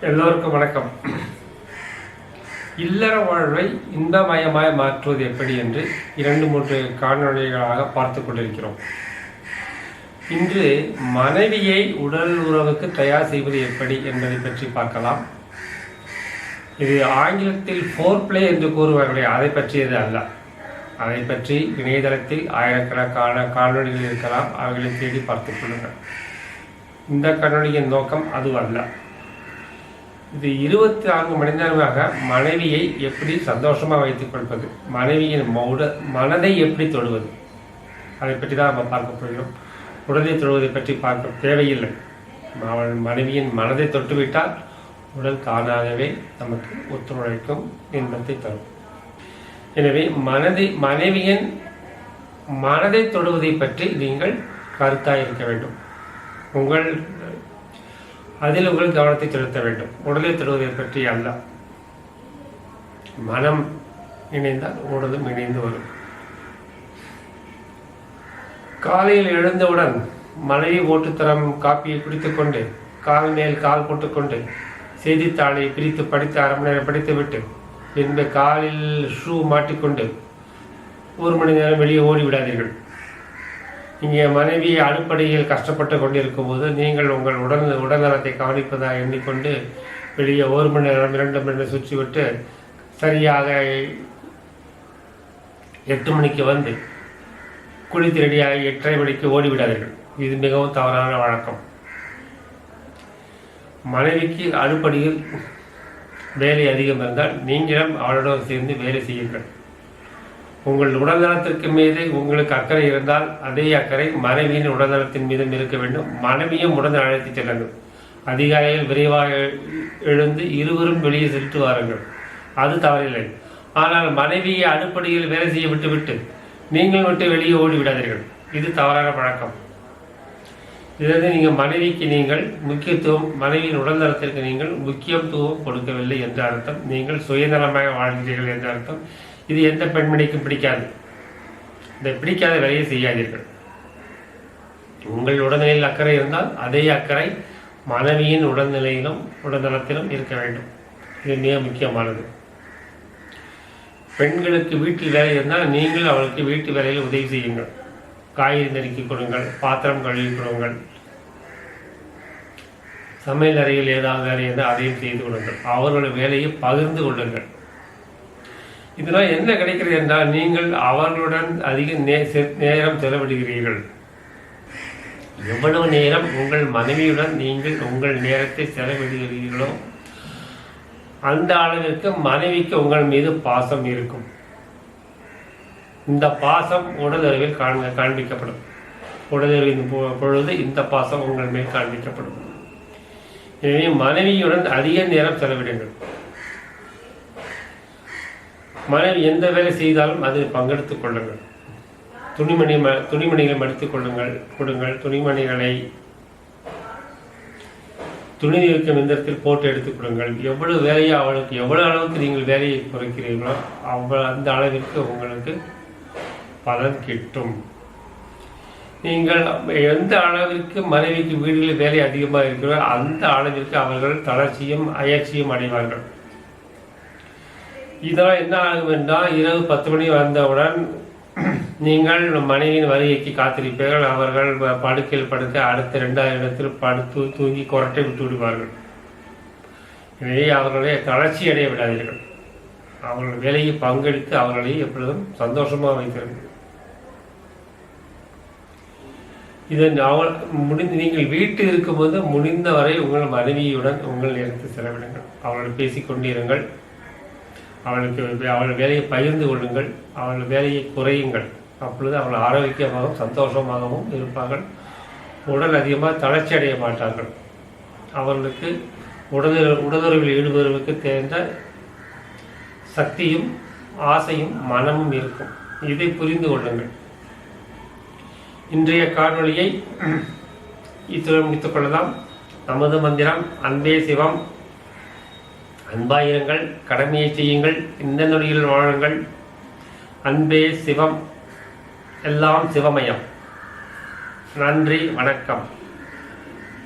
எல்லோருக்கும் வணக்கம். இல்லற வாழ்வை இன்பமயமாய் மாற்றுவது எப்படி என்று இரண்டு மூன்று காணொலிகளாக பார்த்து கொண்டிருக்கிறோம். இன்று மனைவியை உடல் உறவுக்கு தயார் செய்வது எப்படி என்பதை பற்றி பார்க்கலாம். இது ஆங்கிலத்தில் ஃபோர் பிளே என்று கூறுவார்களே அதை பற்றியது அல்ல. அதை பற்றி இணையதளத்தில் ஆயிரக்கணக்கான காணொலிகள் இருக்கலாம் அவைகளை தேடி பார்த்துக் கொள்ளுங்கள். இந்த காணொளியின் நோக்கம் அதுவல்ல. இது இருபத்தி நான்கு மணி நேரமாக மனைவியை எப்படி சந்தோஷமாக வைத்துக் கொள்வது? மனைவியின் மௌட மனதை எப்படி தொடுவது? அதை பற்றி தான் நம்ம பார்க்க போகிறோம். உடலை தொடுவதை பற்றி பார்க்க தேவையில்லை. அவன் மனைவியின் மனதை தொட்டுவிட்டால் உடல் தானாகவே நமக்கு ஒத்துழைக்கும் இன்பத்தை தரும். எனவே மனதை மனைவியின் மனதை தொடுவதை பற்றி நீங்கள் கருத்தாக இருக்க வேண்டும். உங்கள் அதில் உங்கள் கவனத்தை செலுத்த வேண்டும். உடலை தொடுவதை பற்றி அல்ல. மனம் இணைந்தால் உடலும் இணைந்து வரும். காலையில் எழுந்தவுடன் மலையை ஓட்டுத்தரம் காப்பியை குடித்துக்கொண்டு கால் மேல் கால் போட்டுக்கொண்டு செய்தித்தாளை பிரித்து படித்து அரை மணி நேரம் படித்துவிட்டு பின்பு காலில் ஷூ மாட்டிக்கொண்டு ஒரு மணி நேரம் வெளியே ஓடி விடாதீர்கள் இங்கே மனைவி அடிப்படையில் கஷ்டப்பட்டு கொண்டிருக்கும் போது நீங்கள் உங்கள் உடல் உடல்நலத்தை கவனிப்பதாக எண்ணிக்கொண்டு வெளியே ஒரு மணி நேரம் இரண்டு மணி நேரம் சுற்றி விட்டு சரியாக எட்டு மணிக்கு வந்து குளித்து ரெடியாகி எட்டரை மணிக்கு ஓடிவிடாதீர்கள். இது மிகவும் தவறான வழக்கம். மனைவிக்கு அடிப்படையில் வேலை அதிகம் இருந்தால் நீங்களும் அவளுடன் சேர்ந்து வேலை செய்யுங்கள். உங்கள் உடல்நலத்திற்கு மீது உங்களுக்கு அக்கறை இருந்தால் அதே அக்கறை மனைவியின் உடல்நலத்தின் மீதும் இருக்க வேண்டும். மனைவியும் உடன் அழைத்து செல்லுங்கள். அதிகாலையில் விரைவாக எழுந்து இருவரும் வெளியே சென்று வாருங்கள். அது தவறில்லை. ஆனால் மனைவியை அடிப்படையில் வேலை செய்ய விட்டுவிட்டு நீங்கள் மட்டும் வெளியே ஓடி விடாதீர்கள். இது தவறான பழக்கம். இதிலிருந்து நீங்கள் மனைவிக்கு நீங்கள் முக்கியத்துவம் மனைவியின் உடல்நலத்திற்கு நீங்கள் முக்கியத்துவம் கொடுக்கவில்லை என்ற அர்த்தம். நீங்கள் சுயநலமாக வாழ்கிறீர்கள் என்ற அர்த்தம். இது எந்த பெண்மணிக்கும் பிடிக்காது. இந்த பிடிக்காத வேலையை செய்யாதீர்கள். உங்கள் உடல்நிலையில் அக்கறை இருந்தால் அதே அக்கறை மனைவியின் உடல்நிலையிலும் உடல்நலத்திலும் இருக்க வேண்டும். இது மிக முக்கியமானது. பெண்களுக்கு வீட்டில் வேலை இருந்தால் நீங்கள் அவளுக்கு வீட்டு வேலையில் உதவி செய்யுங்கள். காய்கறி நறுக்கி கொடுங்கள் பாத்திரம் கழுவி கொடுங்கள். சமையல் அறையில் ஏதாவது வேலை இருந்தால் அதையும் செய்து கொடுங்கள். அவர்களுடைய வேலையை பகிர்ந்து கொள்ளுங்கள். இதனால் என்ன கிடைக்கிறது என்றால் நீங்கள் அவர்களுடன் அதிக நே நேரம் செலவிடுகிறீர்கள். எவ்வளவு நேரம் உங்கள் மனைவியுடன் நீங்கள் உங்கள் நேரத்தை செலவிடுகிறீர்களோ அந்த அளவிற்கு மனைவிக்கு உங்கள் மீது பாசம் இருக்கும். இந்த பாசம் உடலுறவில் காண்க காண்பிக்கப்படும். உடலுறவின் பொழுது இந்த பாசம் உங்கள் மேல் காண்பிக்கப்படும். எனவே மனைவியுடன் அதிக நேரம் செலவிடுங்கள். மனைவி எந்த வேலை செய்தாலும் அதில் பங்கெடுத்துக் கொள்ளுங்கள். துணிமணி ம துணிமணிகளை மடித்துக் கொள்ளுங்கள் கொடுங்கள். துணிமணிகளை துணி இருக்கும் எந்திரத்தில் போட்டு எடுத்துக் கொடுங்கள். எவ்வளவு வேலையை அவளுக்கு எவ்வளவு அளவுக்கு நீங்கள் வேலையை குறைக்கிறீர்களோ அவ்வளோ அந்த அளவிற்கு உங்களுக்கு பலன் கிட்டும். நீங்கள் எந்த அளவிற்கு மனைவிக்கு வீடுகளில் வேலை அதிகமாக இருக்கிறதோ அந்த அளவிற்கு அவர்கள் தளர்ச்சியும் அயற்சியும் அடைவார்கள். இதெல்லாம் என்ன ஆகும் என்றால் இரவு பத்து மணி வந்தவுடன் நீங்கள் மனைவியின் வருகைக்கு காத்திருப்பீர்கள். அவர்கள் படுக்கையில் படுக்க அடுத்த இரண்டாவது இடத்தில் படுத்து தூங்கி குரட்டை விட்டு விடுவார்கள். எனவே அவர்களை தளர்ச்சி அடைய விடாதீர்கள். அவர்கள் வேலையை பங்கெடுத்து அவர்களை எப்பொழுதும் சந்தோஷமாக வைத்திருங்கள். இதன் அவள் முடிந்து நீங்கள் வீட்டில் இருக்கும்போது முடிந்தவரை உங்கள் மனைவியுடன் உங்கள் நேரத்தை செலவிடுங்கள். அவர்கள் பேசிக்கொண்டிருங்கள் அவளுக்கு அவள் வேலையை பகிர்ந்து கொள்ளுங்கள். அவள் வேலையை குறையுங்கள். அப்பொழுது அவள் ஆரோக்கியமாகவும் சந்தோஷமாகவும் இருப்பார்கள். உடல் அதிகமாக தளர்ச்சி அடைய மாட்டார்கள். அவர்களுக்கு உடல் உடலுறவில் ஈடுபடுவதற்கு தேர்ந்த சக்தியும் ஆசையும் மனமும் இருக்கும். இதை புரிந்து கொள்ளுங்கள். இன்றைய காணொளியை இத்துடன் முடித்துக் கொள்ளலாம். நமது மந்திரம் அன்பே சிவம். அன்பாயிருங்கள் கடமையை செய்யுங்கள் இந்த நொடியில் வாழுங்கள். அன்பே சிவம் எல்லாம் சிவமயம். நன்றி வணக்கம்.